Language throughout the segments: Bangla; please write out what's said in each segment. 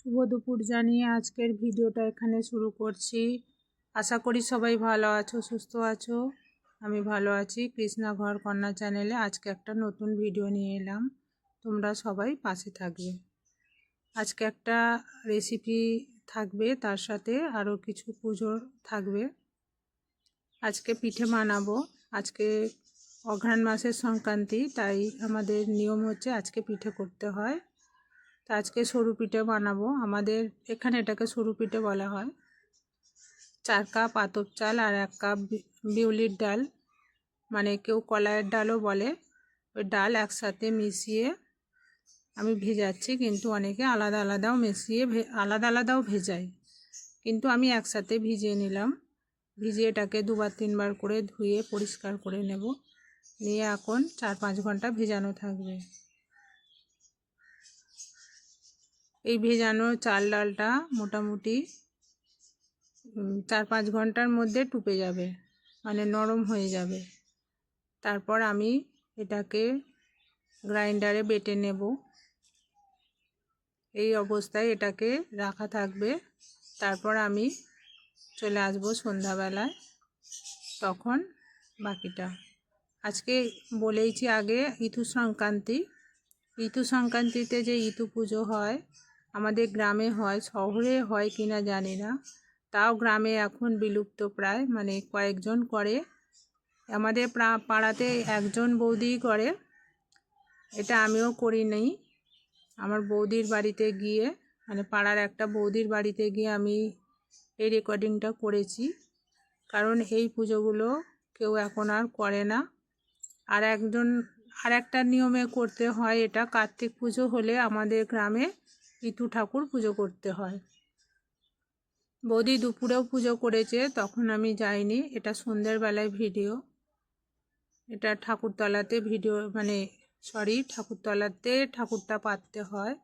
শুভ দুপুর জানিয়ে আজকের ভিডিওটা এখানে শুরু করছি। আশা করি সবাই ভালো আছো, সুস্থ আছো? আমি ভালো আছি। কৃষ্ণা ঘর কন্যা চ্যানেলে আজকে একটা নতুন ভিডিও নিয়ে এলাম। তোমরা সবাই পাশে থাকবে। আজকে একটা রেসিপি থাকবে, তার সাথে আরও কিছু পুজো থাকবে। আজকে পিঠে বানাবো। আজকে অঘ্রাণ মাসের সংক্রান্তি, তাই আমাদের নিয়ম হচ্ছে আজকে পিঠে করতে হয়। তা আজকে সরু পিঠে বানাবো। আমাদের এখানে এটাকে সরু পিঠে বলা হয়। চার কাপ আতপ চাল আর এক কাপ বিউলির ডাল। মানে কেউ কলাইয়ের ডালও বলে। ওই ডাল একসাথে মিশিয়ে আমি ভেজাচ্ছি, কিন্তু অনেকে আলাদা আলাদাও মিশিয়ে আলাদা আলাদাও ভেজাই কিন্তু আমি একসাথে ভিজিয়ে নিলাম। ভিজিয়ে এটাকে দুবার তিনবার করে ধুয়ে পরিষ্কার করে নেব। নিয়ে এখন চার পাঁচ ঘণ্টা ভেজানো থাকবে। এই ভেজানো চাল ডালটা মোটামুটি চার পাঁচ ঘণ্টার মধ্যে টুপে যাবে মানে নরম হয়ে যাবে। তারপর আমি এটাকে গ্রাইন্ডারে বেটে নেব। এই অবস্থায় এটাকে রাখা থাকবে। তারপর আমি চলে আসব সন্ধ্যাবেলায়, তখন বাকিটা। আজকে বলেইছি আগে ইতু সংক্রান্তি। ঋতু সংক্রান্তিতে যে ইতু পুজো হয় আমাদের গ্রামে হয়, শহরে হয় কি না জানি না। তাও গ্রামে এখন বিলুপ্ত প্রায় মানে কয়েকজন করে। আমাদের পাড়াতে একজন বৌদিই করে। এটা আমিও করি নেই। আমার বৌদির বাড়িতে গিয়ে মানে পাড়ার একটা বৌদির বাড়িতে গিয়ে আমি এই রেকর্ডিংটা করেছি। কারণ এই পুজোগুলো কেউ এখন আর করে না। আর একজন আর একটা নিয়মে করতে হয় এটা, কার্তিক পুজো হলে আমাদের গ্রামে ইতু ঠাকুর পুজো করতে হয়। বৌদি দুপুরেও পুজো করেছে, তখন আমি যাইনি। এটা সন্ধ্যের ভিডিও। এটা ঠাকুরতলাতে ভিডিও মানে সরি, ঠাকুরতলাতে ঠাকুরটা পাততে হয়।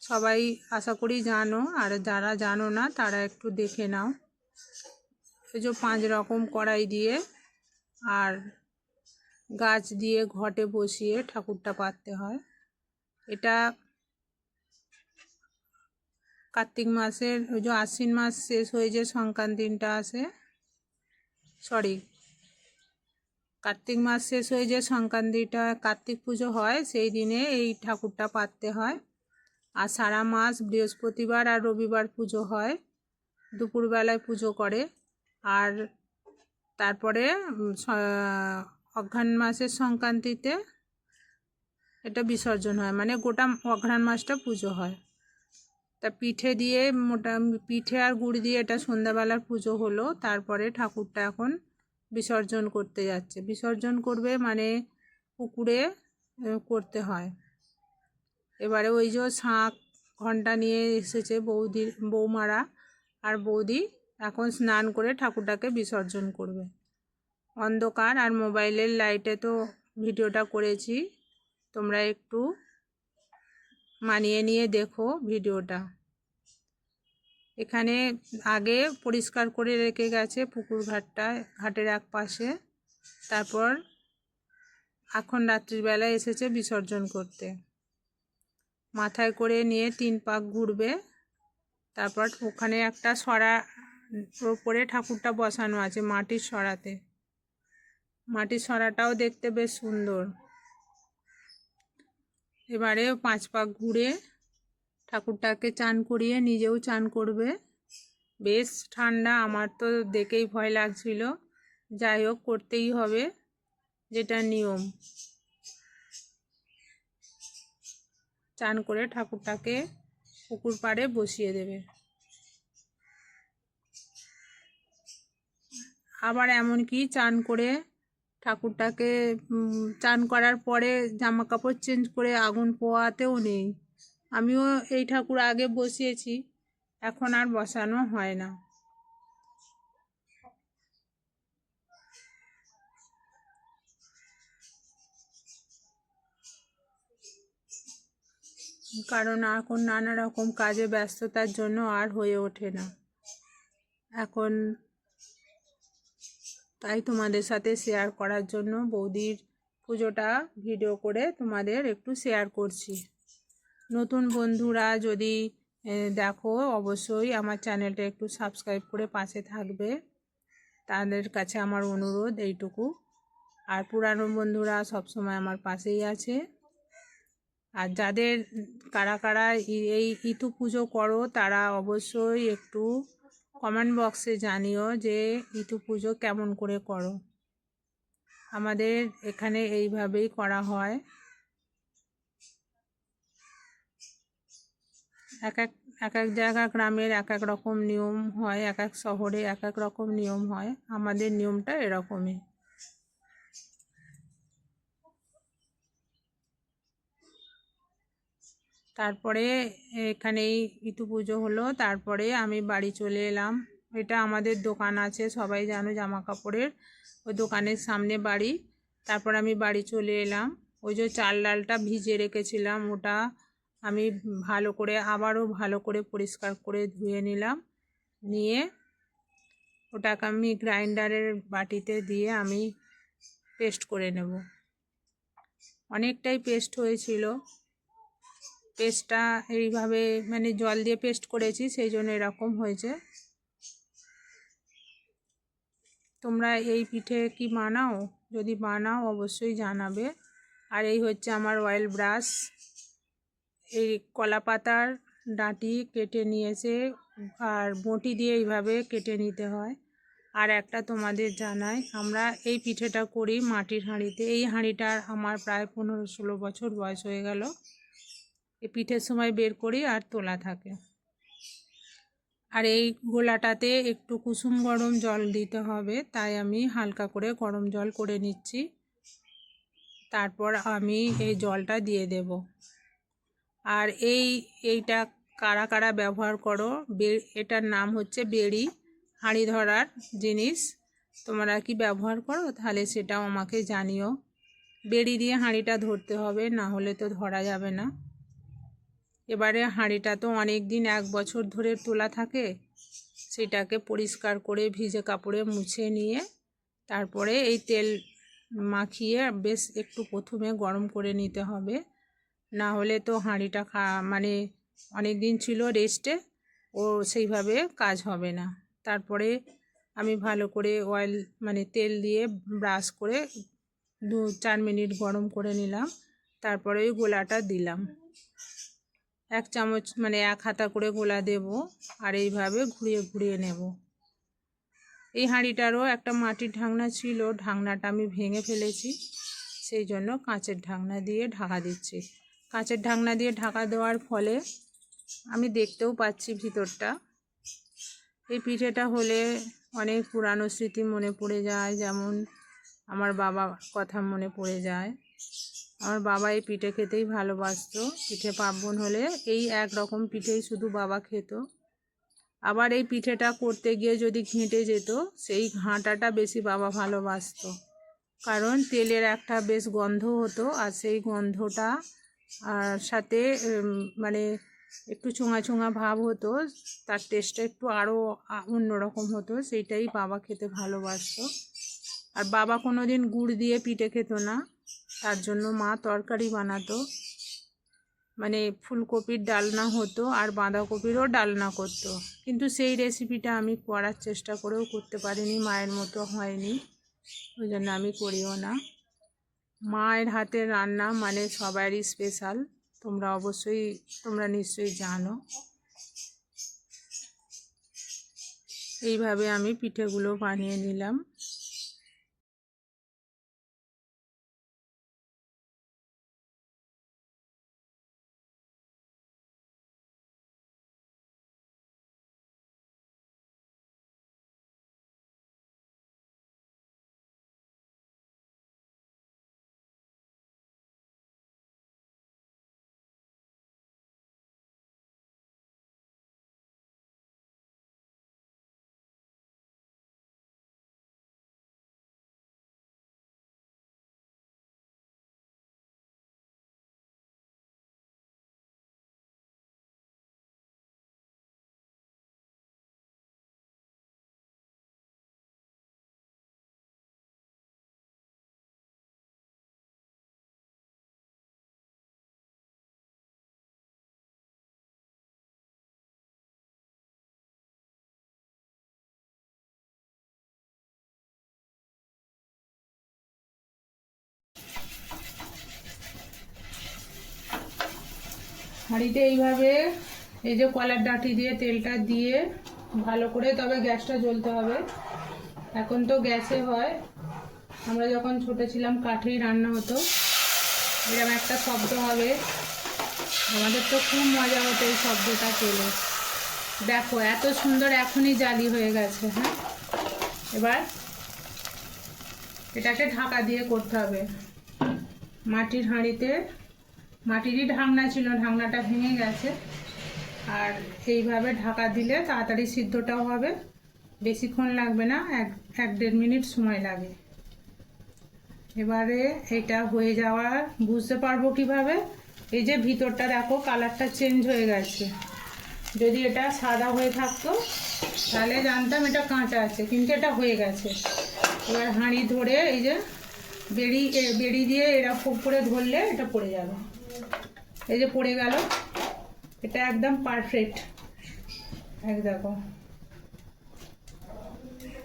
সবাই আশা করি জানো, আর যারা জানো না, তারা একটু দেখে নাও। এই যে পাঁচ রকম কড়াই দিয়ে আর গাছ দিয়ে ঘটে বসিয়ে ঠাকুরটা পাততে হয়। এটা কার্তিক মাসের, ওই যে আশ্বিন মাস শেষ হয়ে যে সংক্রান্তিটা আসে সরি কার্তিক মাস শেষ হয়ে যে সংক্রান্তিটা কার্তিক পুজো হয়, সেই দিনে এই ঠাকুরটা পাততে হয়। আর সারা মাস বৃহস্পতিবার আর রবিবার পুজো হয়, দুপুরবেলায় পুজো করে। আর তারপরে অঘ্রাণ মাসের সংক্রান্তিতে এটা বিসর্জন হয় মানে গোটা অঘ্রাণ মাসটা পুজো হয়। তা পিঠে দিয়ে মোটা পিঠে আর গুড় দিয়ে এটা সন্ধ্যাবেলার পুজো হলো, তারপরে ঠাকুরটা এখন বিসর্জন করতে যাচ্ছে। বিসর্জন করবে মানে পুকুরে করতে হয়। এবারে ওই যে শাঁখ ঘণ্টা নিয়ে এসেছে বৌদির, বৌমারা আর বৌদি এখন স্নান করে ঠাকুরটাকে বিসর্জন করবে। অন্ধকার আর মোবাইলের লাইটে তো ভিডিওটা করেছি, তোমরা একটু মানিয়ে নিয়ে দেখো ভিডিওটা। এখানে আগে পরিষ্কার করে রেখে গেছে পুকুর ঘাটটা, ঘাটের এক পাশে তারপর এখন রাত্রিবেলায় এসেছে বিসর্জন করতে। মাথায় করে নিয়ে তিন পাক ঘুরবে। তারপর ওখানে একটা সরা ওপরে ঠাকুরটা বসানো আছে মাটির সরাতে। মাটির সরাটাও দেখতে বেশ সুন্দর। এবারে পাঁচ পাক ঘুরে ঠাকুরটাকে চান করিয়ে নিজেও চান করবে। বেশ ঠান্ডা, আমার তো দেখেই ভয় লাগছিল। যাই হোক, করতেই হবে যেটা নিয়ম। চান করে ঠাকুরটাকে পুকুর পাড়ে বসিয়ে দেবে। আবার এমনকি চান করে ঠাকুরটাকে চান করার পরে জামা কাপড় চেঞ্জ করে আগুন পোয়াতেও নেই। আমিও এই ঠাকুর আগে বসিয়েছি, এখন আর বসানো হয় না। কারণ এখন নানা রকম কাজে ব্যস্ততার জন্য আর হয়ে ওঠে না। এখন তাই তোমাদের সাথে শেয়ার করার জন্য বৌদির পুজোটা ভিডিও করে তোমাদের একটু শেয়ার করছি। নতুন বন্ধুরা যদি দেখো, অবশ্যই আমার চ্যানেলটা একটু সাবস্ক্রাইব করে পাশে থাকবে। তাদের কাছে আমার অনুরোধ এইটুকু। আর পুরানো বন্ধুরা সবসময় আমার পাশেই আছে। আর যাদের, কারা কারা এই ইতু পুজো করো, তারা অবশ্যই একটু কমেন্ট বক্সে জানিও যে ইটু পুজো কেমন করে করো। আমাদের এখানে এইভাবেই করা হয়। এক এক এক এক জায়গা গ্রামের এক এক রকম নিয়ম হয়, এক এক শহরে এক এক রকম নিয়ম হয়। আমাদের নিয়মটা এরকমই। তারপরে এখানেই ইতু পুজো হলো, তারপরে আমি বাড়ি চলে এলাম। এটা আমাদের দোকান আছে, সবাই জানো জামা কাপড়ের ওই দোকানের সামনে বাড়ি। তারপর আমি বাড়ি চলে এলাম। ওই যে চাল ডালটা ভিজে রেখেছিলাম, ওটা আমি ভালো করে, আবারও ভালো করে পরিষ্কার করে ধুয়ে নিলাম। নিয়ে ওটাকে আমি গ্রাইন্ডারের বাটিতে দিয়ে আমি পেস্ট করে নেব। অনেকটাই পেস্ট হয়েছিল। পেস্টটা এইভাবে মানে জল দিয়ে পেস্ট করেছি, সেই জন্য এরকম হয়েছে। তোমরা এই পিঠে কি বানাও? যদি বানাও, অবশ্যই জানাবে। আর এই হচ্ছে আমার অয়েল ব্রাশ এই কলা পাতার ডাঁটি কেটে নিয়েছে, আর বঁটি দিয়ে এইভাবে কেটে নিতে হয়। আর একটা তোমাদের জানাই, আমরা এই পিঠেটা করি মাটির হাঁড়িতে। এই হাঁড়িটার আমার প্রায় পনেরো ষোলো বছর বয়স হয়ে গেল। এই পিঠের সময় বের করি আর তোলা থাকে। আর এই গোলাটাতে একটু কুসুম গরম জল দিতে হবে, তাই আমি হালকা করে গরম জল করে নিচ্ছি। তারপর আমি এই জলটা দিয়ে দেব। আর এই, এইটা কারা কারা ব্যবহার করো এটার নাম হচ্ছে বেড়ি, হাঁড়ি ধরার জিনিস। তোমরা কি ব্যবহার করো, তাহলে সেটাও আমাকে জানিও। বেড়ি দিয়ে হাঁড়িটা ধরতে হবে, না হলে তো ধরা যাবে না। এবারে হাঁড়িটা তো অনেক দিন এক বছর ধরে তোলা থাকে, সেটাকে পরিষ্কার করে ভিজে কাপড়ে মুছে নিয়ে তারপরে এই তেল মাখিয়ে বেশ একটু প্রথমে গরম করে নিতে হবে। না হলে তো হাঁড়িটা খা মানে অনেক দিন ছিল রেস্টে ও সেইভাবে কাজ হবে না। তারপরে আমি ভালো করে অয়েল মানে তেল দিয়ে ব্রাশ করে দু চার মিনিট গরম করে নিলাম, তারপরে ওই গোলাটা দিলাম। এক চামচ মানে এক হাতা করে গোলা দেব আর এইভাবে ঘুরিয়ে ঘুরিয়ে নেব। এই হাঁড়িটারও একটা মাটির ঢাকনা ছিল, ঢাকনাটা আমি ভেঙে ফেলেছি, সেই জন্য কাঁচের ঢাকনা দিয়ে ঢাকা দিচ্ছি। কাঁচের ঢাকনা দিয়ে ঢাকা দেওয়ার ফলে আমি দেখতেও পাচ্ছি ভিতরটা। এই পিঠেটা হলে অনেক পুরানো স্মৃতি মনে পড়ে যায়, যেমন আমার বাবার কথা মনে পড়ে যায়। আমার বাবা এই পিঠে খেতেই ভালোবাসতো। পিঠে পার্বণ হলে এই এক রকম পিঠেই শুধু বাবা খেত। আবার এই পিঠেটা করতে গিয়ে যদি ঘেঁটে যেত, সেই ঘাঁটাটা বেশি বাবা ভালোবাসতো। কারণ তেলের একটা বেশ গন্ধ হতো আর সেই গন্ধটা আর সাথে মানে একটু ছোঁয়া ছোঁয়া ভাব হতো, তার টেস্টটা একটু আরও অন্যরকম হতো, সেইটাই বাবা খেতে ভালোবাসতো। আর বাবা কোনো দিন গুড় দিয়ে পিঠে খেত না। তার জন্য মা তরকারি বানাতো। মানে ফুলকপির ডালনা হতো আর বাঁধাকপিরও ডালনা করতো। কিন্তু সেই রেসিপিটা আমি করার চেষ্টা করেও করতে পারিনি, মায়ের মতো হয়নি। ওই জন্য আমি করিও না। মায়ের হাতের রান্না মানে সবারই স্পেশাল তোমরা অবশ্যই, তোমরা নিশ্চয়ই জানো। এইভাবে আমি পিঠেগুলো বানিয়ে নিলাম। হাঁড়িতে এইভাবে এই যে কলার ডাঁটি দিয়ে, তেলটা দিয়ে ভালো করে, তবে গ্যাসটা জ্বলতে হবে। এখন তো গ্যাসে হয়। আমরা যখন ছোট ছিলাম, কাঠেই রান্না হতো। এরকম একটা শব্দ হবে। আমাদের তো খুব মজা হতো এই শব্দটা পেলে। দেখো, এত সুন্দর এখনই জালি হয়ে গেছে হ্যাঁ? এবার এটাকে ঢাকা দিয়ে করতে হবে। মাটির হাঁড়িতে মাটিরই ঢাকনা ছিল, ঢাকনাটা ভেঙে গেছে। আর এইভাবে ঢাকা দিলে তাড়াতাড়ি সিদ্ধটাও হবে। বেশিক্ষণ লাগবে না, এক এক দেড় মিনিট সময় লাগে। এবারে এটা হয়ে যাওয়া, বুঝতে পারব কীভাবে? এই যে ভিতরটা দেখো, কালারটা চেঞ্জ হয়ে গেছে। যদি এটা সাদা হয়ে থাকতো, তাহলে জানতাম এটা কাঁচা আছে, কিন্তু এটা হয়ে গেছে। এবার হাঁড়ি ধরে এই যে বেড়ি বেড়ি দিয়ে এরা এরকম করে ধরলে এটা পড়ে যাবে। এই যে পড়ে গেল, এটা একদম পারফেক্ট এক দেখো।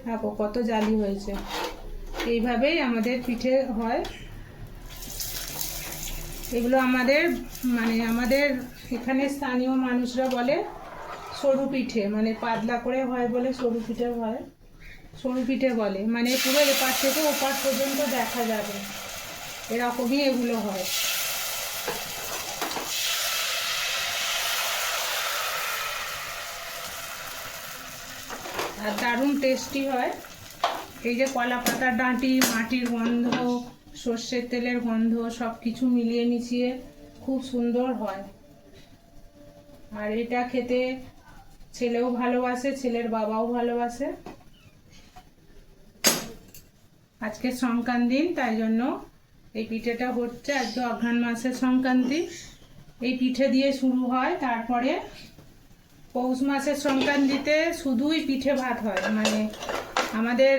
দেখো কত জালি হয়েছে। এইভাবেই আমাদের পিঠে হয়। এগুলো আমাদের মানে আমাদের এখানে স্থানীয় মানুষরা বলে সরু পিঠে মানে পাতলা করে হয় বলে সরু পিঠে হয়। সরু পিঠে বলে মানে পুরো এপার থেকে ওপার পর্যন্ত দেখা যাবে। এরকমই এগুলো হয়। আর দারুণ টেস্টি হয়। এই যে কলা পাতার ডাঁটি, মাটির গন্ধ, সর্ষের তেলের গন্ধ সব কিছু মিলিয়ে মিশিয়ে খুব সুন্দর হয়। আর এটা খেতে ছেলেও ভালোবাসে, ছেলের বাবাও ভালোবাসে। আজকে দিন তাই জন্য এই পিঠেটা হচ্ছে আজকে অঘ্রাণ মাসের সংক্রান্তি। এই পিঠে দিয়ে শুরু হয়, তারপরে পৌষ মাসের সংক্রান্তিতে শুধুই পিঠে ভাত হয়। মানে আমাদের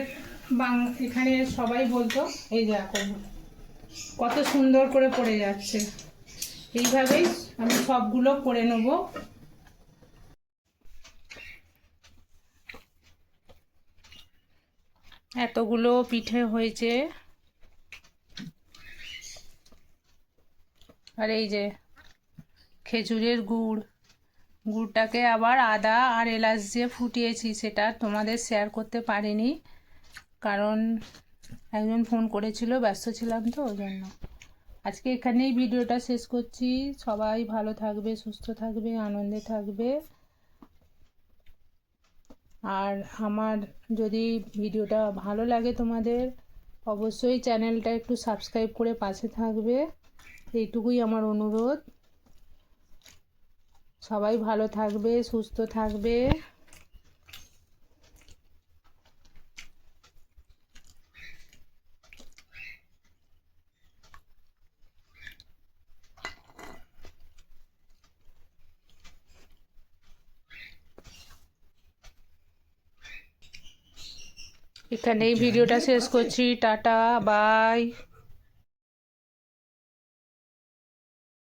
বাং এখানে সবাই বলতো, এই দেখো কত সুন্দর করে পড়ে যাচ্ছে। এইভাবেই আমি সবগুলো করে নেব। এতগুলো পিঠে হয়েছে। আর এই যে খেজুরের গুড়। গুড়টাকে আবার আদা আর এলাচ দিয়ে ফুটিয়েছি, সেটা তোমাদের শেয়ার করতে পারিনি। কারণ একজন ফোন করেছিল, ব্যস্ত ছিলাম তো, ওই জন্য। আজকে এখানেই ভিডিওটা শেষ করছি। সবাই ভালো থাকবে, সুস্থ থাকবে, আনন্দে থাকবে। আর আমার যদি ভিডিওটা ভালো লাগে তোমাদের, অবশ্যই চ্যানেলটা একটু সাবস্ক্রাইব করে পাশে থাকবে। এইটুকুই আমার অনুরোধ। সবাই ভালো থাকবে সুস্থ থাকবে। এখানেই ভিডিওটা শেষ করছি। Tata bye.